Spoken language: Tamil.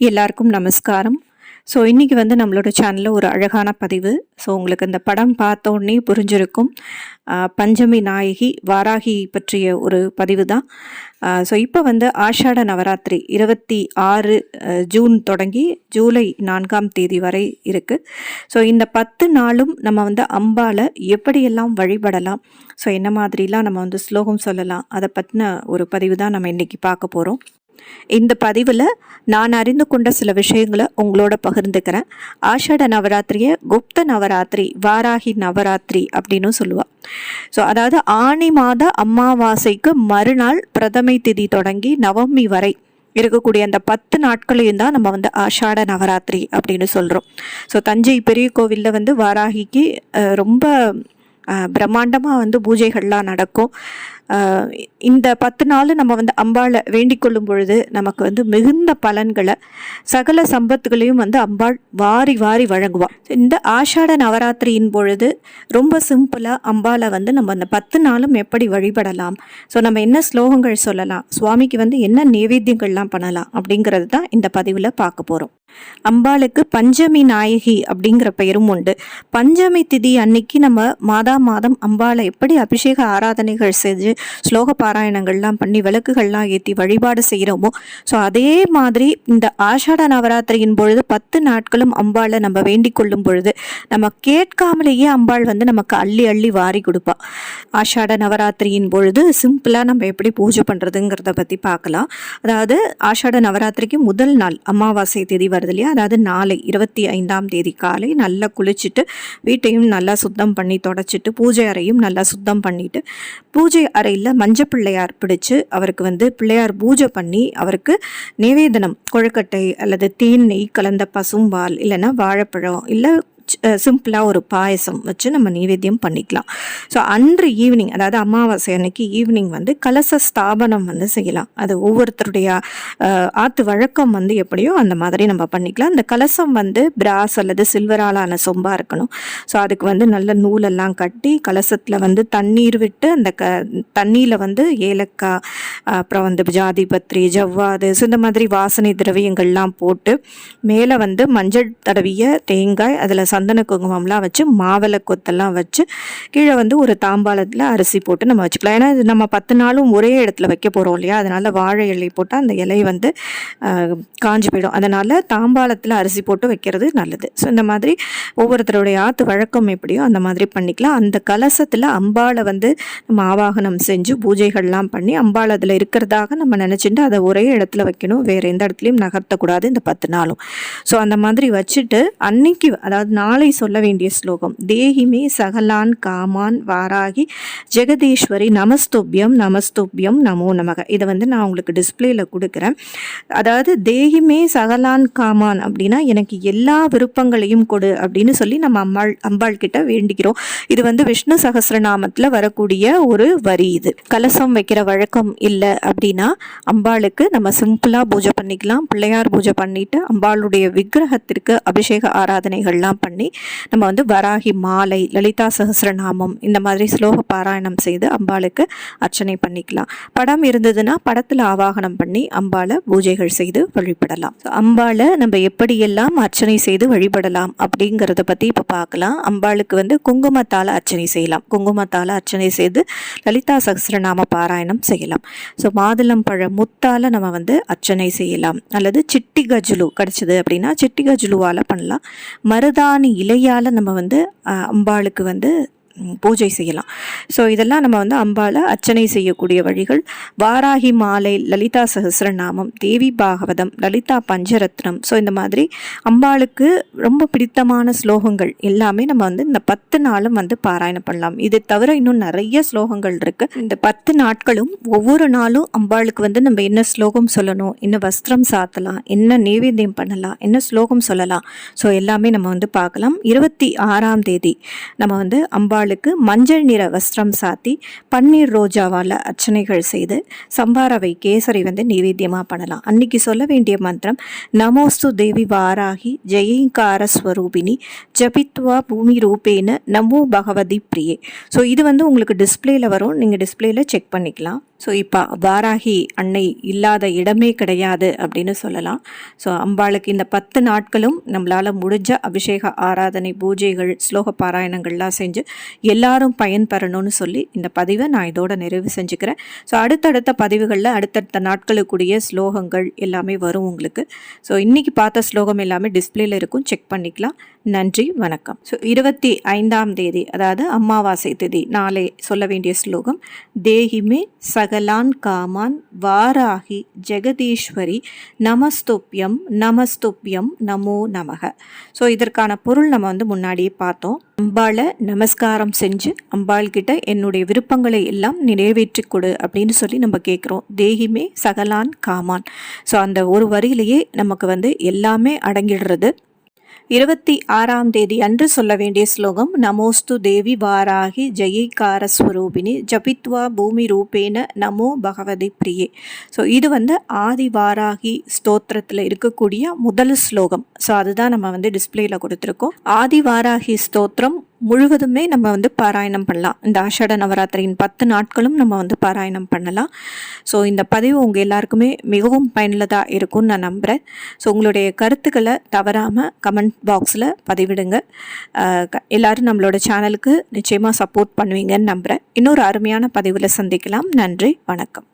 எல்லாருக்கும் நமஸ்காரம். ஸோ இன்றைக்கி வந்து நம்மளோட சேனலில் ஒரு அழகான பதிவு. ஸோ உங்களுக்கு இந்த படம் பார்த்த உடனே புரிஞ்சிருக்கும் பஞ்சமி நாயகி வாராகி பற்றிய ஒரு பதிவு தான். ஸோ இப்போ வந்து ஆஷாட நவராத்திரி இருபத்தி ஆறு ஜூன் தொடங்கி ஜூலை நான்காம் தேதி வரை இருக்குது ஸோ இந்த பத்து நாளும் நம்ம வந்து அம்பால எப்படியெல்லாம் வழிபடலாம்? ஸோ என்ன மாதிரிலாம் நம்ம வந்து ஸ்லோகம் சொல்லலாம்? அதை பற்றின ஒரு பதிவு தான் நம்ம இன்றைக்கி பார்க்க போகிறோம் இந்த பதிவில் நான் அறிந்து கொண்ட சில விஷயங்களை உங்களோட பகிர்ந்துக்கிறேன். ஆஷாட நவராத்திரியை குப்த நவராத்திரி வாராகி நவராத்திரி அப்படின்னு சொல்லுவாள் ஸோ அதாவது ஆனி மாத அமாவாசைக்கு மறுநாள் பிரதமை திதி தொடங்கி நவமி வரை இருக்கக்கூடிய அந்த பத்து நாட்களையும் தான் நம்ம வந்து ஆஷாட நவராத்திரி அப்படின்னு சொல்கிறோம் ஸோ தஞ்சை பெரிய கோவிலில் வந்து வாராகிக்கு ரொம்ப பிரம்மாண்டமாக வந்து பூஜைகள்லாம் நடக்கும். இந்த பத்து நாள் நம்ம வந்து அம்பாளை வேண்டிக் கொள்ளும் பொழுது நமக்கு வந்து மிகுந்த பலன்களை சகல சம்பத்துகளையும் வந்து அம்பாள் வாரி வாரி வழங்குவாள் இந்த ஆஷாட நவராத்திரியின் பொழுது ரொம்ப சிம்பிளாக அம்பாளை வந்து நம்ம அந்த பத்து நாளும் எப்படி வழிபடலாம்? ஸோ நம்ம என்ன ஸ்லோகங்கள் சொல்லலாம்? சுவாமிக்கு வந்து என்ன நைவேத்தியங்கள்லாம் பண்ணலாம்? அப்படிங்கிறது தான் இந்த பதிவில் பார்க்க போகிறோம் அம்பாளுக்கு பஞ்சமி நாயகி அப்படிங்கிற பெயரும் உண்டு. பஞ்சமி திதி அன்னைக்கு நம்ம மாதா மாதம் அம்பாளை எப்படி அபிஷேக ஆராதனைகள் செஞ்சு ஸ்லோக பாராயணங்கள்லாம் பண்ணி விளக்குகள்லாம் ஏற்றி வழிபாடு செய்கிறோமோ ஸோ அதே மாதிரி இந்த ஆஷாட நவராத்திரியின் பொழுது பத்து நாட்களும் அம்பாளை நம்ம வேண்டிக் கொள்ளும் பொழுது நம்ம கேட்காமலேயே அம்பாள் வந்து நமக்கு அள்ளி அள்ளி வாரி கொடுப்பா. ஆஷாட நவராத்திரியின் பொழுது சிம்பிளாக நம்ம எப்படி பூஜை பண்ணுறதுங்கிறத பற்றி பார்க்கலாம். அதாவது ஆஷாட நவராத்திரிக்கு முதல் நாள் அமாவாசை தேதி வருது இல்லையா? அதாவது நாளை இருபத்தி ஐந்தாம் தேதி காலை நல்லா குளிச்சுட்டு வீட்டையும் நல்லா சுத்தம் பண்ணி தொடச்சிட்டு பூஜை அறையும் நல்லா சுத்தம் பண்ணிட்டு பூஜை அறையில் மஞ்சள் பிள்ளையார் பிடிச்சு அவருக்கு வந்து பிள்ளையார் பூஜை பண்ணி அவருக்கு நிவேதனம் கொழுக்கட்டை அல்லது தேன் நெய் கலந்த பசும்பால் இல்லைன்னா வாழைப்பழம் இல்லை சிம்பிளாக ஒரு பாயசம் வச்சு நம்ம நைவேத்தியம் பண்ணிக்கலாம். ஸோ அன்று ஈவினிங் அதாவது அமாவாசை அன்னைக்கு ஈவினிங் வந்து கலச ஸ்தாபனம் வந்து செய்யலாம். அது ஒவ்வொருத்தருடைய ஆத்து வழக்கம் வந்து எப்படியோ அந்த மாதிரி நம்ம பண்ணிக்கலாம். அந்த கலசம் வந்து பிராஸ் அல்லது சில்வராலான சொம்பாக இருக்கணும். ஸோ அதுக்கு வந்து நல்ல நூலெல்லாம் கட்டி கலசத்தில் வந்து தண்ணீர் விட்டு அந்த க தண்ணியில் வந்து ஏலக்காய் அப்புறம் வந்து ஜாதிபத்ரி ஜவ்வாது ஸோ இந்த மாதிரி வாசனை திரவியங்கள்லாம் போட்டு மேலே வந்து மஞ்சள் தடவிய தேங்காய் அதில் சந்தன குங்குமம்லாம் வச்சு மாவிளை கொத்தெல்லாம் வச்சு கீழே வந்து ஒரு தாம்பாளத்தில் அரிசி போட்டு நம்ம வச்சுக்கலாம். ஏன்னா இது நம்ம பத்து நாளும் ஒரே இடத்துல வைக்க போகிறோம் இல்லையா? அதனால் வாழை இலை போட்டால் அந்த இலை வந்து காஞ்சி காஞ்சு போயிடும். அதனால் தாம்பாளத்தில் அரிசி போட்டு வைக்கிறது நல்லது. ஸோ இந்த மாதிரி ஒவ்வொருத்தருடைய ஆற்று வழக்கம் எப்படியோ அந்த மாதிரி பண்ணிக்கலாம். அந்த கலசத்தில் அம்பாளை வந்து நம்ம ஆவாகனம் செஞ்சு பூஜைகள்லாம் பண்ணி அம்பாள் அதில் இருக்கிறதாக நம்ம நினச்சிட்டு அதை ஒரே இடத்துல வைக்கணும். வேறு எந்த இடத்துலையும் நகர்த்தக்கூடாது இந்த பத்து நாளும். ஸோ அந்த மாதிரி வச்சுட்டு அன்னைக்கு அதாவது நாளை சொல்ல வேண்டிய ஸ்லோகம். தேஹிமே சகலான் காமான் வாராகி ஜெகதீஸ்வரி நமஸ்துபியம் நமஸ்துபியம் நமோ நமக. இதை வந்து நான் உங்களுக்கு டிஸ்பிளேல கொடுக்குறேன். அதாவது தேஹிமே சகலான் காமான் அப்படின்னா எனக்கு எல்லா விருப்பங்களையும் கொடு அப்படின்னு சொல்லி நம்ம அம்மாள் அம்பாள் கிட்ட வேண்டிக்கிறோம் இது வந்து விஷ்ணு சகசிரநாமத்தில் வரக்கூடிய ஒரு வரி இது. கலசம் வைக்கிற வழக்கம் இல்லை அப்படின்னா அம்பாளுக்கு நம்ம சிம்பிளாக பூஜை பண்ணிக்கலாம். பிள்ளையார் பூஜை பண்ணிட்டு அம்பாளுடைய விக்கிரகத்திற்கு அபிஷேக ஆராதனைகள்லாம் பண்ணி நம்ம வந்து வராகி மாலை லலிதா சகசிரநாமம் இந்த மாதிரி ஸ்லோக பாராயணம் செய்து அம்பாளுக்கு அர்ச்சனை பண்ணிக்கலாம். படம் இருந்ததுன்னா படத்தில் ஆவாகனம் பண்ணி அம்பாளை பூஜைகள் செய்து வழிபடலாம். அம்பாளை நம்ம எப்படியெல்லாம் அர்ச்சனை செய்து வழிபடலாம் அப்படிங்கிறத பற்றி இப்போ பார்க்கலாம் அம்பாளுக்கு வந்து குங்குமத்தால் அர்ச்சனை செய்யலாம். குங்குமத்தால் அர்ச்சனை செய்து லலிதா சகசிரநாம பாராயணம் செய்யலாம். ஸோ மாதுளம்பழ முத்தால் நம்ம வந்து அர்ச்சனை செய்யலாம். அல்லது சிட்டி கஜுலு கிடச்சிது அப்படின்னா சிட்டி கஜுலுவால் பண்ணலாம். மருதாணி இலையால் நம்ம வந்து அம்பாளுக்கு வந்து பூஜை செய்யலாம். ஸோ இதெல்லாம் நம்ம வந்து அம்பாளை அர்ச்சனை செய்யக்கூடிய வழிகள். வாராகி மாலை லலிதா சகஸ்ரநாமம் தேவி பாகவதம் லலிதா பஞ்சரத்னம். ஸோ இந்த மாதிரி அம்பாளுக்கு ரொம்ப பிடித்தமான ஸ்லோகங்கள் எல்லாமே நம்ம வந்து இந்த பத்து நாளும் வந்து பாராயணம் பண்ணலாம். இது தவிர இன்னும் நிறைய ஸ்லோகங்கள் இருக்குது இந்த பத்து நாட்களும் ஒவ்வொரு நாளும் அம்பாளுக்கு வந்து நம்ம என்ன ஸ்லோகம் சொல்லணும் என்ன வஸ்திரம் சாத்தலாம் என்ன நைவேத்தியம் பண்ணலாம் என்ன ஸ்லோகம் சொல்லலாம். ஸோ எல்லாமே நம்ம வந்து பார்க்கலாம். இருபத்தி ஆறாம் தேதி நம்ம வந்து அம்பாள் அம்பாளுக்கு மஞ்சள் நிற வஸ்திரம் சாத்தி பன்னீர் ரோஜாவால் அர்ச்சனைகள் செய்து சம்பாரவை கேசரி வந்து நைவேத்தியமாக பண்ணலாம். அன்னைக்கு சொல்ல வேண்டிய மந்திரம் நமோஸ்து தேவி வாராகி ஜெயங்கார ஸ்வரூபிணி ஜபித்வா பூமி ரூபேன நமோ பகவதி பிரியே. ஸோ இது வந்து உங்களுக்கு டிஸ்பிளேல வரும். நீங்கள் டிஸ்பிளேல செக் பண்ணிக்கலாம். ஸோ இப்போ வாராகி அன்னை இல்லாத இடமே கிடையாது அப்படின்னு சொல்லலாம். ஸோ அம்பாளுக்கு இந்த பத்து நாட்களும் நம்மளால் முடிஞ்ச அபிஷேக ஆராதனை பூஜைகள் ஸ்லோக பாராயணங்கள்லாம் செஞ்சு எல்லாரும் பயன்பெறணும்னு சொல்லி இந்த பதிவை நான் இதோட நிறைவு செஞ்சுக்கிறேன். ஸோ அடுத்தடுத்த பதிவுகளில் அடுத்தடுத்த நாட்களுக்குரிய ஸ்லோகங்கள் எல்லாமே வரும் உங்களுக்கு. ஸோ இன்றைக்கி பார்த்த ஸ்லோகம் எல்லாமே டிஸ்பிளேல இருக்கும். செக் பண்ணிக்கலாம். நன்றி வணக்கம். ஸோ இருபத்தி ஐந்தாம் தேதி அதாவது அமாவாசை தேதி நாளை சொல்ல வேண்டிய ஸ்லோகம் தேஹிமே சகலான் காமான் வாராகி ஜெகதீஸ்வரி நமஸ்துப்யம் நமஸ்துப்யம் நமோ நமக. ஸோ இதற்கான பொருள் நம்ம வந்து முன்னாடியே பார்த்தோம். அம்பாளை நமஸ்காரம் செஞ்சு அம்பாள் கிட்ட என்னுடைய விருப்பங்களை எல்லாம் நிறைவேற்றி கொடு அப்படின்னு சொல்லி நம்ம கேட்குறோம். தேகிமே சகலான் காமான். ஸோ அந்த ஒரு வரியிலேயே நமக்கு வந்து எல்லாமே அடங்கிடுறது. இருபத்தி ஆறாம் தேதி அன்று சொல்ல வேண்டிய ஸ்லோகம் நமோஸ்து தேவி வாராகி ஜெயிகார ஸ்வரூபிணி ஜபித்வா பூமி ரூபேன நமோ பகவதி பிரியே. ஸோ இது வந்து ஆதி வாராகி ஸ்தோத்திரத்தில் இருக்கக்கூடிய முதல் ஸ்லோகம். ஸோ அதுதான் நம்ம வந்து டிஸ்பிளேயில் கொடுத்துருக்கோம். ஆதி வாராகி ஸ்தோத்திரம் முழுவதுமே நம்ம வந்து பாராயணம் பண்ணலாம். இந்த ஆஷாட நவராத்திரியின் பத்து நாட்களும் நம்ம வந்து பாராயணம் பண்ணலாம். ஸோ இந்த பதிவு உங்கள் எல்லாருக்குமே மிகவும் பயனுள்ளதாக இருக்கும்னு நான் நம்புகிறேன் ஸோ உங்களுடைய கருத்துக்களை தவறாமல் கமெண்ட் பாக்ஸில் பதிவிடுங்க. எல்லோரும் நம்மளோட சேனலுக்கு நிச்சயமாக சப்போர்ட் பண்ணுவீங்கன்னு நம்புகிறேன் இன்னொரு அருமையான பதிவில் சந்திக்கலாம். நன்றி. வணக்கம்.